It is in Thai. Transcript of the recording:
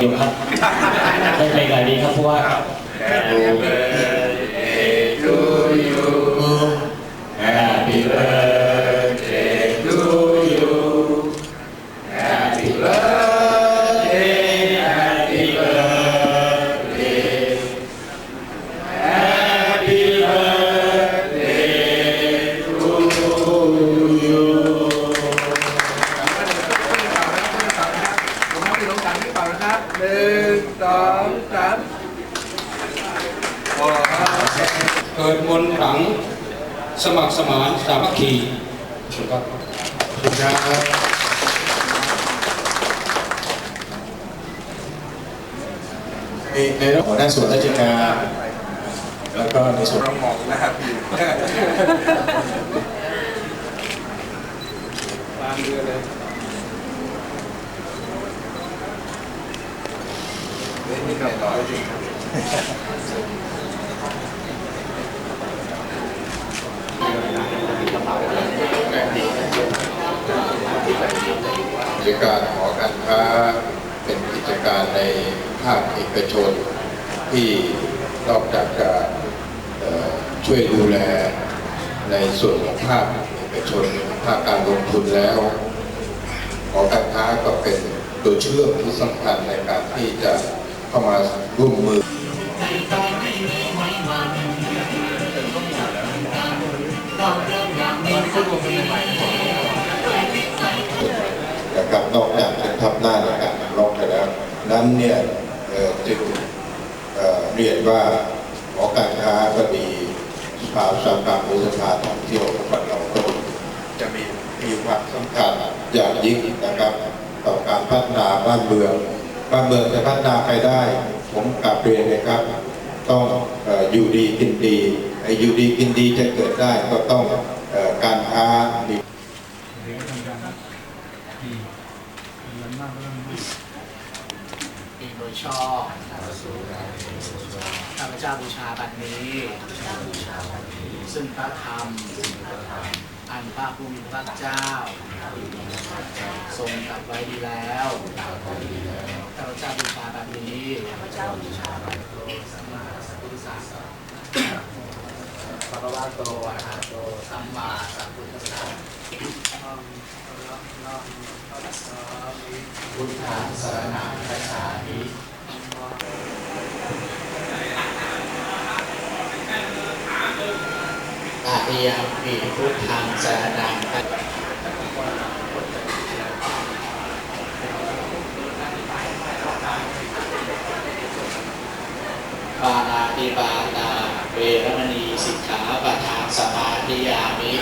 อยู่ครับได้เพลงอะไรดีครับผู้ว่าครับ Happy หนึ่งสองสามพอครับเกิดมนต์ขลังสมัครสมานสามัคคีครับคุณครับในในเรื่องของด้านส่วนราชการแล้วก็ในส่วนเราหมองนะครับพี่ตามเรือเลย ไม่มีใครต่อจริงกิจการหอการค้าเป็นกิจการในภาคเอกชนที่นอกจากจะช่วยดูแลในส่วนของภาคเอกชนภาคการลงทุนแล้วหอการค้าก็เป็นตัวเชื่อมที่สำคัญในการที่จะ เข้ามาร่วมมือนะครับนอกจากเป็นทับหน้าในการรองไปแล้ว นั้นเนี่ยเอ่อจึงเอ่อเรียนว่าหอการค้าก็ดีสภาอุตสาหกรรมหรือสภาท่องเที่ยวของเราก็จะมีมีความสำคัญอย่างยิ่งนะครับ ต่อการพัฒนาบ้านเมือง บ้านเมืองจะพัฒนาไปได้ ผมกลับเรียนนะครับ ต้องออยู่ดีกินดีอยู่ดีกินดีจะเกิดได้ก็ต้องอการค้ามีปีโดยชอบข้าพเจ้าบูชาบัดนี้ ซึ่งพระธรรม อันพระผู้มีพระเจ้า รงตรัสไว้ดีแล้วข้าพเจ้าบูชาบัดนี้สัมมาสัมพุทธัสสะภะคะวะโตอะระหะโตสัมมาสัมพุทธัสสะพุทธังสรณังคัจฉามิอาติยมปีพุทธังสรณังคัจปานาติปาตา เวรมณีสิกขาปะทานสมาธิยามิ